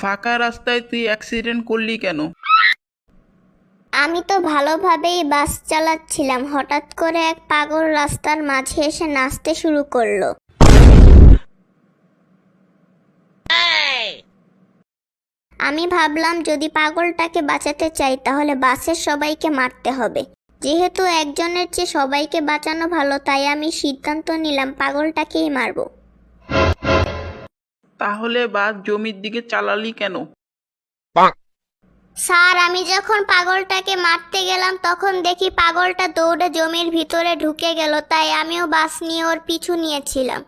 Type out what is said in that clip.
ফাঁকা রাস্তায় তুই অ্যাক্সিডেন্ট করলি কেন? আমি তো ভালোভাবেই বাস চালাচ্ছিলাম। হঠাৎ করে এক পাগল রাস্তার মাঝে এসে নাচতে শুরু করল। আমি ভাবলাম, যদি পাগলটাকে বাঁচাতে চাই, তাহলে বাসের সবাইকে মারতে হবে। যেহেতু একজনের চেয়ে সবাইকে বাঁচানো ভালো, তাই আমি সিদ্ধান্ত নিলাম পাগলটাকেই মারবো। তাহলে বাঘ জমির দিকে চালালি কেন? স্যার আমি যখন পাগলটাকে মারতে গেলাম তখন দেখি পাগলটা দৌড়ে জমির ভিতরে ঢুকে গেল তাই আমিও বাস নিয়ে ওর পিছু নিয়েছিলাম।